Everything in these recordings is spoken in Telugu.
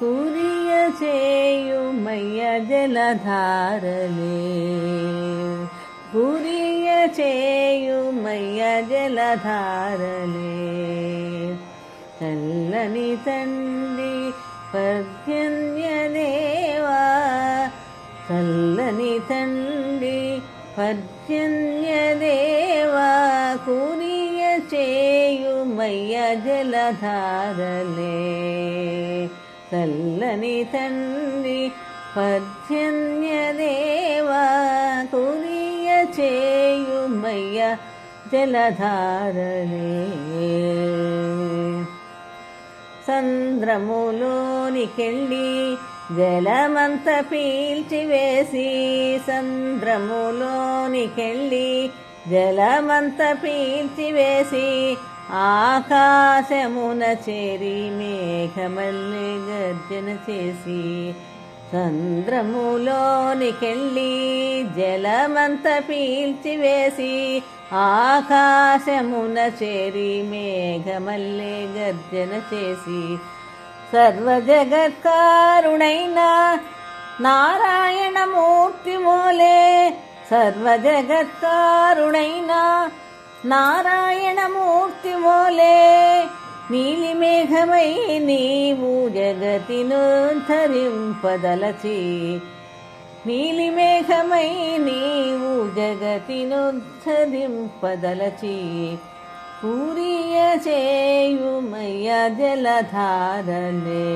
కురియ చేయుమయ్య జలధారలే. కురియ చేయుమయ్య జలధారలే. చల్లని తండ్రి పర్జన్యదేవా. చల్లని తండ్రి పర్జన్యదేవా. కురియ చేయుమయ్య జలధారలే. చల్లని తండ్రి పర్జన్యదేవా కురియ చేయుమయ్య జలధారలే. సంద్రములోనికెళ్ళి జలమంత పీల్చివేసి సంద్రములోనికెళ్ళి జలమంత పీల్చివేసి ఆకాశమున చేరి మేఘమల్లి గర్జన చేసి చంద్రములోనికెళ్ళి జలమంత పీల్చివేసి ఆకాశమున చేరి మేఘమల్లె గర్జన చేసి సర్వజగత్కారుణైన నారాయణమూర్తి మూలే సర్వజగత్కారుణైన నారాయణమూర్తి మోలే నీలి మేఘమై నీవు జగతిను ధరింపదలచి నీలి నీవు జగతిను ధరింపదలచి పూరియ చేయుమయ్య జలధారలే.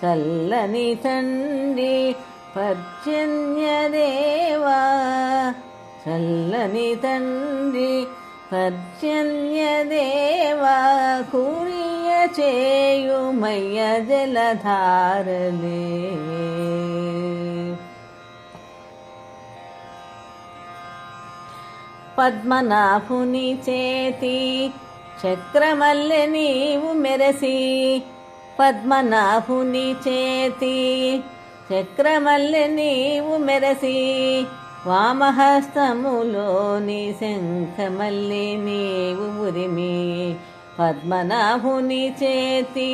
చల్లని తండ్రి పర్జన్యదేవా చల్లని తండ్రి పర్జన్యదేవా కురియ చేయుమయ్య జలధారలే. పద్మనాభుని చేతి చక్రమల్లె నీవు మెరసి పద్మనాభుని చేతి చక్రమల్లె నీవు మెరసి వామహస్తములోని శంఖమల్లి నీవు ఉరిమి పద్మనాభుని చేతి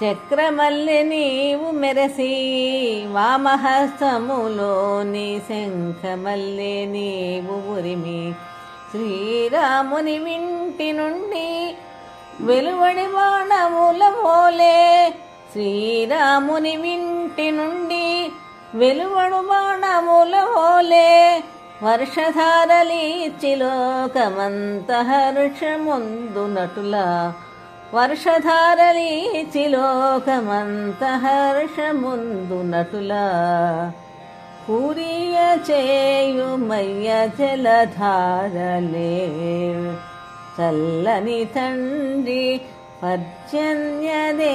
చక్రమల్లి నీవు మెరసి వామహస్తములోని శంఖమల్లి నీవు ఉరిమి శ్రీరాముని వింటి నుండి వెలువడి బాణముల మోలే శ్రీరాముని వింటి నుండి వెలువడు బాణముల మోలే వర్షధారలీచి లోకమంత హర్షముందు నటులా వర్షధారలీచి హర్షముందు నటులా పూరియ చేయుమయ్య జలధారలే చల్లని తండ్రి పర్జన్యదేవా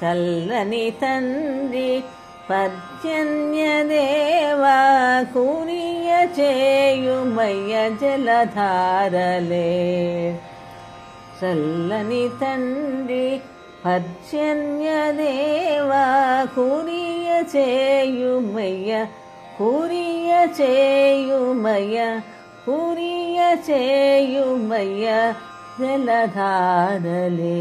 చల్లని తండ్రి పర్జన్యదేవా కూరియ చేయుమయ్య జలధారలే. చల్లని తండ్రి పర్జన్యదేవా కూరియ చేయుమయ్య కూరియ చేయుమయ్య కూరియ చేయుమయ్య జలధారలే.